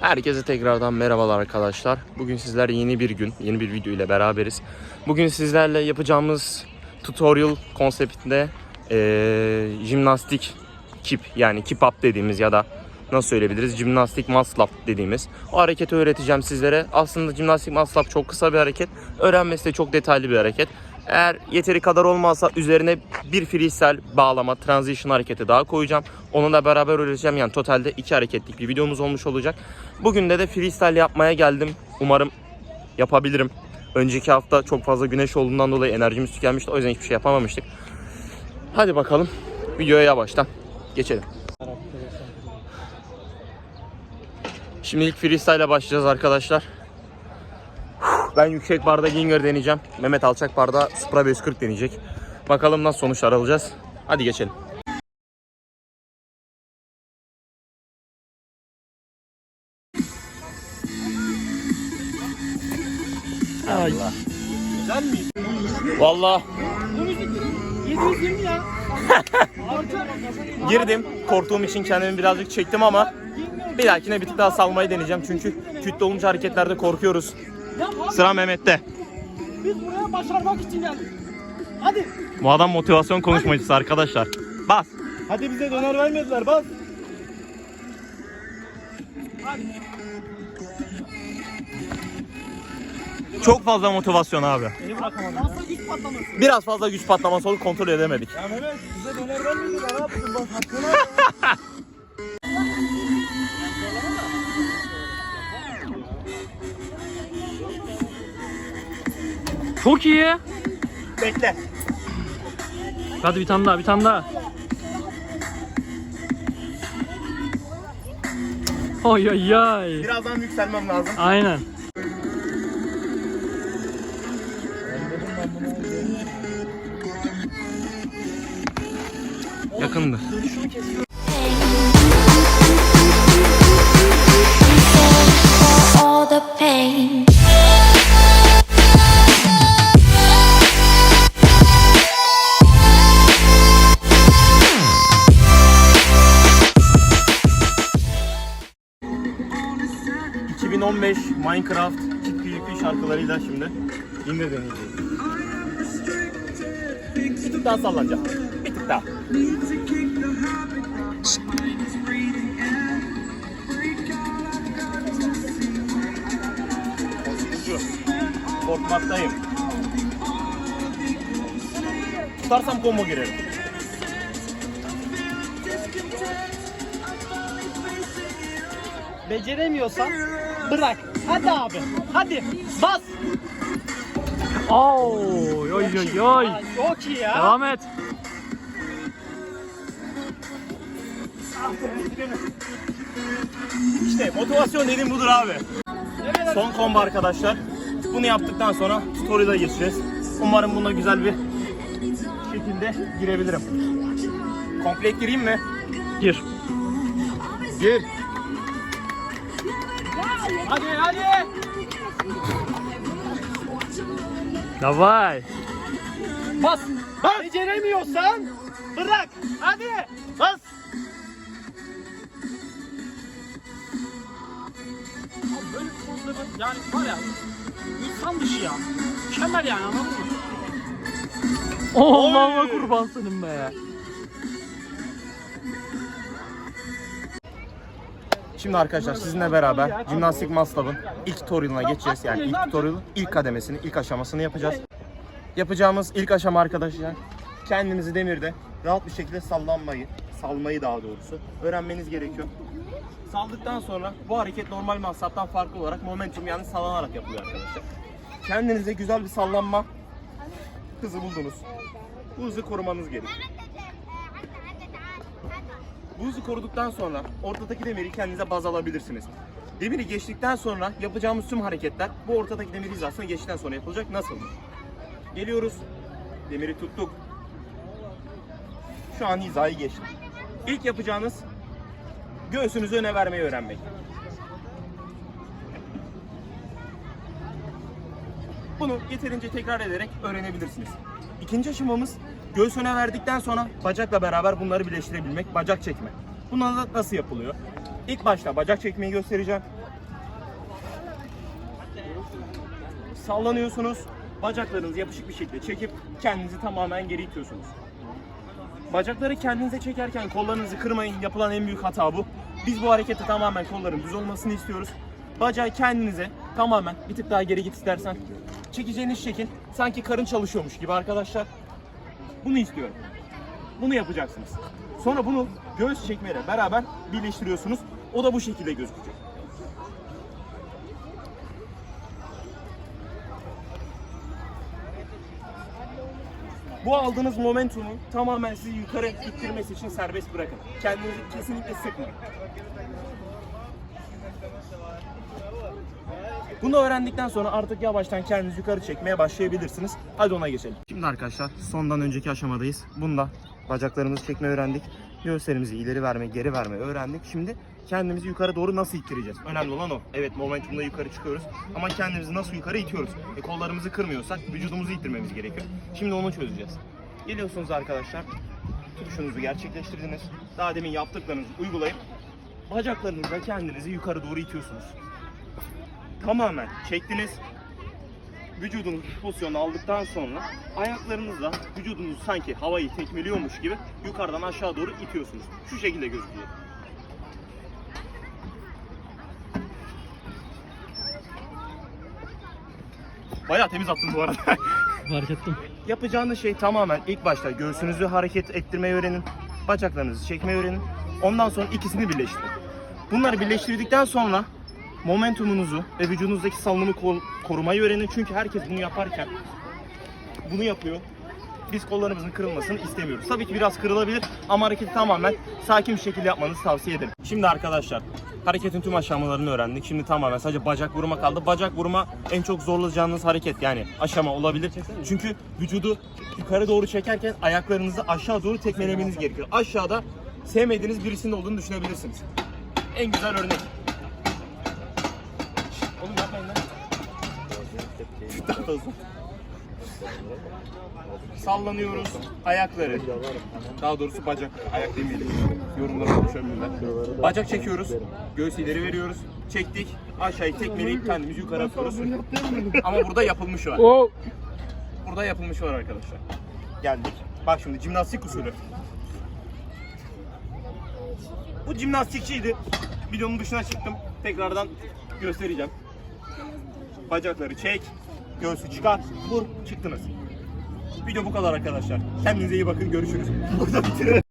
Herkese tekrardan merhabalar arkadaşlar. Bugün sizler yeni bir gün, yeni bir video ile beraberiz. Bugün sizlerle yapacağımız tutorial konseptinde eee jimnastik kip yani keep up dediğimiz ya da nasıl söyleyebiliriz? Jimnastik muscle up dediğimiz. O hareketi öğreteceğim sizlere. Aslında jimnastik muscle up çok kısa bir hareket. Öğrenmesi de çok detaylı bir hareket. Eğer yeteri kadar olmazsa üzerine bir freestyle bağlama, transition hareketi daha koyacağım. Onunla beraber öğreteceğim. Yani totalde iki hareketlik bir videomuz olmuş olacak. Bugün de de freestyle yapmaya geldim. Umarım yapabilirim. Önceki hafta çok fazla güneş olduğundan dolayı enerjimiz tükenmişti. O yüzden hiçbir şey yapamamıştık. Hadi bakalım videoya yavaştan geçelim. Şimdi ilk freestyle başlayacağız arkadaşlar. Ben yüksek barda Ginger deneyeceğim. Mehmet alçak barda Supra 540 deneyecek. Bakalım nasıl sonuçlar alacağız. Hadi geçelim. Allah. Güzel mi? Vallahi 720 ya. girdim. Korktuğum için kendimi birazcık çektim ama bir dahakine bir tık daha salmayı deneyeceğim. Çünkü kütle olunca hareketlerde korkuyoruz. Abi Sıra Mehmet'te. biz buraya başarmak için geldik. Hadi. Bu adam motivasyon konuşmacısı arkadaşlar. Bas. Hadi bize döner vermediler bas. Hadi. Çok fazla motivasyon abi. Beni bırakamadım. Nasıl güç patlaması? Biraz fazla güç patlaması oldu kontrol edemedik. Ya Mehmet bize döner vermediler ne yaptın bak hakkını Çok iyi. Bekle. Hadi bir tane daha, bir tane daha. Oy oy oy. Birazdan yükselmem lazım. Aynen. Yakındı. for 2015 Minecraft Kid PvP şarkılarıyla şimdi yine deneyeceğiz. Bir tık daha sallanacağım. Bir tık daha. Korkmaktayım. Tutarsam combo girerim. Beceremiyorsan bırak. Hadi abi. Hadi. Bas. Oy oy oy oy. Aa, Çok iyi ya. Devam et. İşte motivasyon dediğim budur abi. Son combo arkadaşlar. Bunu yaptıktan sonra tutorial'a geçeceğiz. Umarım buna güzel bir şekilde girebilirim. Komple gireyim mi? Gir. Gir. Hadi hadi. Davay. Bas. Beceremiyorsan bırak. Hadi. Bas. Abi böyle pozları yani var ya insan dışı ya. Mükemmel yani anladın mı? Oh, Allah'ıma kurban senin be. Şimdi arkadaşlar sizinle beraber Gymnastic Maslow'un ilk tutorial'ına geçeceğiz. Yani ilk tutorial'ın ilk kademesini, ilk aşamasını yapacağız. Yapacağımız ilk aşama arkadaşlar kendinizi demirde rahat bir şekilde sallanmayı, salmayı daha doğrusu öğrenmeniz gerekiyor. Saldıktan sonra bu hareket normal masraftan farklı olarak momentum yani sallanarak yapılıyor arkadaşlar. Kendinize güzel bir sallanma hızı buldunuz. Bu hızı korumanız gerekiyor. Bu koruduktan sonra ortadaki demiri kendinize baz alabilirsiniz. Demiri geçtikten sonra yapacağımız tüm hareketler bu ortadaki demir hizasına geçtikten sonra yapılacak. Nasıl? Geliyoruz. Demiri tuttuk. Şu an hizayı geçtik. İlk yapacağınız göğsünüzü öne vermeyi öğrenmek. Bunu yeterince tekrar ederek öğrenebilirsiniz. İkinci aşamamız Göğüs verdikten sonra bacakla beraber bunları birleştirebilmek, bacak çekme. Bunlar da nasıl yapılıyor? İlk başta bacak çekmeyi göstereceğim. Sallanıyorsunuz. Bacaklarınızı yapışık bir şekilde çekip kendinizi tamamen geri itiyorsunuz. Bacakları kendinize çekerken kollarınızı kırmayın. Yapılan en büyük hata bu. Biz bu harekette tamamen kolların düz olmasını istiyoruz. Bacağı kendinize tamamen bir tık daha geri git istersen. Çekeceğiniz şekil sanki karın çalışıyormuş gibi arkadaşlar. Bunu istiyorum. Bunu yapacaksınız. Sonra bunu göğüs çekmeyle beraber birleştiriyorsunuz. O da bu şekilde gözükecek. Bu aldığınız momentumu tamamen sizi yukarı ittirmesi için serbest bırakın. Kendinizi kesinlikle sıkmayın. Bunu öğrendikten sonra artık yavaştan kendinizi yukarı çekmeye başlayabilirsiniz. Hadi ona geçelim. Şimdi arkadaşlar sondan önceki aşamadayız. Bunda bacaklarımızı çekme öğrendik. Göğüslerimizi ileri verme, geri verme öğrendik. Şimdi kendimizi yukarı doğru nasıl ittireceğiz? Önemli olan o. Evet momentumda yukarı çıkıyoruz. Ama kendimizi nasıl yukarı itiyoruz? E, kollarımızı kırmıyorsak vücudumuzu ittirmemiz gerekiyor. Şimdi onu çözeceğiz. Geliyorsunuz arkadaşlar. Tutuşunuzu gerçekleştirdiniz. Daha demin yaptıklarınızı uygulayıp bacaklarınızla kendinizi yukarı doğru itiyorsunuz tamamen çektiniz. Vücudunuz pozisyonu aldıktan sonra ayaklarınızla vücudunuzu sanki havayı tekmeliyormuş gibi yukarıdan aşağı doğru itiyorsunuz. Şu şekilde gözüküyor. Bayağı temiz attım bu arada. Fark ettim. Yapacağınız şey tamamen ilk başta göğsünüzü hareket ettirmeyi öğrenin. Bacaklarınızı çekmeyi öğrenin. Ondan sonra ikisini birleştirin. Bunları birleştirdikten sonra momentumunuzu ve vücudunuzdaki salınımı korumayı öğrenin. Çünkü herkes bunu yaparken bunu yapıyor. Biz kollarımızın kırılmasını istemiyoruz. Tabii ki biraz kırılabilir ama hareketi tamamen sakin bir şekilde yapmanızı tavsiye ederim. Şimdi arkadaşlar hareketin tüm aşamalarını öğrendik. Şimdi tamamen sadece bacak vurma kaldı. Bacak vurma en çok zorlayacağınız hareket yani aşama olabilir. Çünkü vücudu yukarı doğru çekerken ayaklarınızı aşağı doğru tekmelemeniz gerekiyor. Aşağıda sevmediğiniz birisinin olduğunu düşünebilirsiniz. En güzel örnek. Oğlum yapmayın lan. Daha. Sallanıyoruz ayakları. Daha doğrusu bacak. Ayak demeyelim. Yorumlara konuşabilirler. Bacak çekiyoruz. Göğüs ileri veriyoruz. Çektik. Aşağıyı tekmeleyip kendimizi yukarı atıyoruz. Ama burada yapılmış var. Burada yapılmış var arkadaşlar. Geldik. Bak şimdi jimnastik usulü. Bu jimnastikçiydi. Videonun dışına çıktım. Tekrardan göstereceğim. Bacakları çek. Göğsü çıkar. Vur. Çıktınız. Video bu kadar arkadaşlar. Kendinize iyi bakın. Görüşürüz. Burada bitirelim.